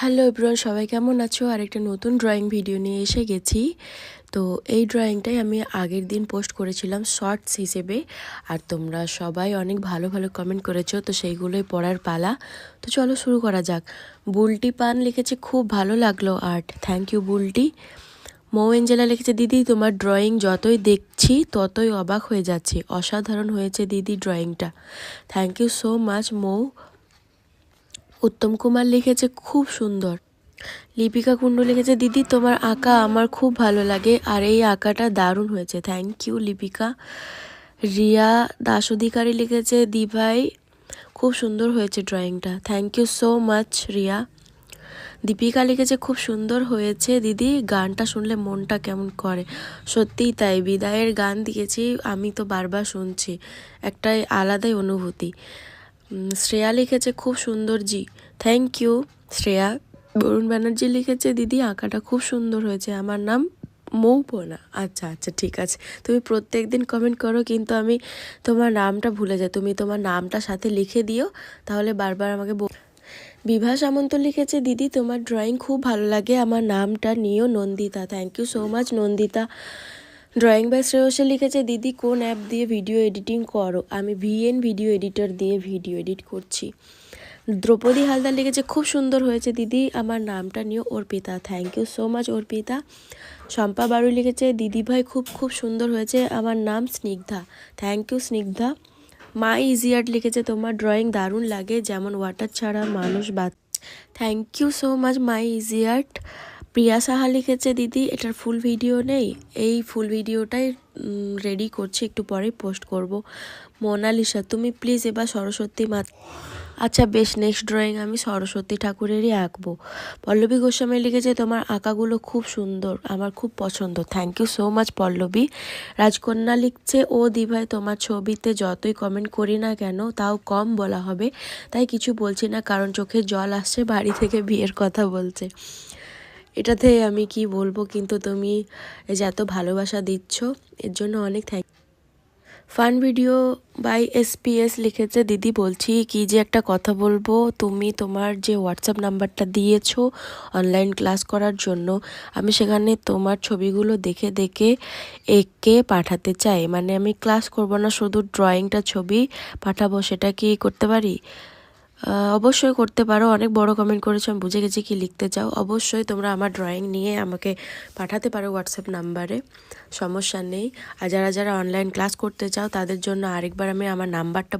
Hello everyone, সবাই কেমন আছো? আর একটা নতুন ড্রয়িং ভিডিও নিয়ে এসে গেছি। তো এই ড্রয়িংটাই আমি আগের দিন পোস্ট করেছিলাম শর্টস হিসেবে। আর তোমরা সবাই অনেক ভালো ভালো কমেন্ট করেছ, তো সেইগুলোই পড়ার পালা। তো চলো শুরু করা যাক। বুলটি পান লিখেছে, খুব ভালো লাগল art thank you Bulti. Mou Angela লিখেছে, দিদি, তোমার ড্রয়িং যতই দেখছি, ততই অবাক হয়ে যাচ্ছে। অসাধারণ হয়েছে দিদি ড্রয়িংটা thank you so much Mou. Uttam Kumar লিখেছে খুব সুন্দর। লিপিকা কুণ্ডু লিখেছে, দিদি, তোমার আঁকা আমার খুব ভালো লাগে আর এই আঁকাটা দারুণ হয়েছে। Thank you Lipika. Riya Das Adhikari লিখেছে দি ভাই খুব সুন্দর হয়েছে ড্রয়িংটা। Thank you so much Riya. Dipika লিখেছে, খুব সুন্দর হয়েছে দিদি, গানটা শুনলে মনটা কেমন করে? সত্যিই তাই, বিদায়ের গান দিয়েছি, আমি তো বারবার শুনছি। একটাই আলাদাই অনুভূতি। শ্রেয়া লিখেছে খুব সুন্দর জি। Thank you Shreya. Varun Banerjee লিখেছে, দিদি, আঁকাটা খুব সুন্দর হয়েছে। আমার নাম মৌপনা। আচ্ছা আচ্ছা ঠিক আছে। তুমি প্রত্যেক দিন কমেন্ট করো, কিন্তু আমি তোমার নামটা ভুলে যাই। তুমি তোমার নামটা সাথে লিখে দিও, তাহলে বারবার আমাকে বিভা সামন্ত লিখেছে, দিদি, তোমার ড্রয়িং খুব ভালো লাগে। আমার নামটা নিও, Nandita. Thank you so much Nandita. Drawing by শ্রেয়সে লিখেছে, দিদি, কোন অ্যাপ দিয়ে ভিডিও এডিটিং করো? আমি ভিএন ভিডিও এডিটর দিয়ে ভিডিও এডিট করছি। দ্রৌপদী হালদার লিখেছে, খুব সুন্দর হয়েছে দিদি, আমার নামটা নিও Arpita. Thank you so much Arpita. Shampa Baru লিখেছে, দিদি ভাই, খুব খুব সুন্দর হয়েছে, আমার নাম স্নিগ্ধা। Thank you Snigdha. মা ইজিয়ার্ট লিখেছে, তোমার ড্রয়িং দারুণ লাগে, যেমন ওয়াটার ছাড়া মানুষ বা thank you so much my ইজিয়ার্ট Priya Saha লিখেছে, দিদি, এটার ফুল ভিডিও নেই। এই ফুল ভিডিওটাই রেডি করছি, একটু পরেই পোস্ট করব। মোনালিসা, তুমি প্লিজ এবার সরস্বতী মা আচ্ছা বেশ নেক্সট ড্রয়িং আমি সরস্বতী ঠাকুরেরই আঁকবো। পল্লবী গোস্বামী লিখেছে, তোমার আঁকাগুলো খুব সুন্দর, আমার খুব পছন্দ। Thank you so much Pallabi. Rajkanya লিখছে, ও দিভাই, তোমার ছবিতে যতই কমেন্ট করি না কেন, তাও কম বলা হবে। তাই কিছু বলছি না, কারণ চোখে জল আসছে, বাড়ি থেকে বিয়ের কথা বলছে। এটাতে আমি কি বলব, কিন্তু তুমি যে এত ভালোবাসা দিচ্ছ, এর জন্য অনেক thank fun video by SPS লিখেছে, দিদি বলছি কি যে একটা কথা বলব, তুমি তোমার যে হোয়াটসঅ্যাপ নাম্বারটা দিয়েছ অনলাইন ক্লাস করার জন্য, আমি সেখানে তোমার ছবিগুলো দেখে দেখে এঁকে পাঠাতে চাই। মানে আমি ক্লাস করব না, শুধু ড্রয়িংটা ছবি পাঠাবো, সেটা কি করতে পারি? অবশ্যই করতে পারো। অনেক বড় কমেন্ট করেছ, আমি বুঝে গেছি কি লিখতে চাও। অবশ্যই তোমরা আমার ড্রয়িং নিয়ে আমাকে পাঠাতে পারো হোয়াটসঅ্যাপ নাম্বারে সমস্যা নেই। আর যারা যারা অনলাইন ক্লাস করতে চাও, তাদের জন্য আরেকবার আমি আমার নাম্বারটা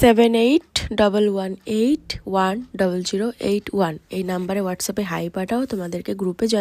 seven eight double one eight one double zero eight one এই নাম্বারে হোয়াটসঅ্যাপে হাই পাঠাও, তোমাদেরকে গ্রুপে জয়েন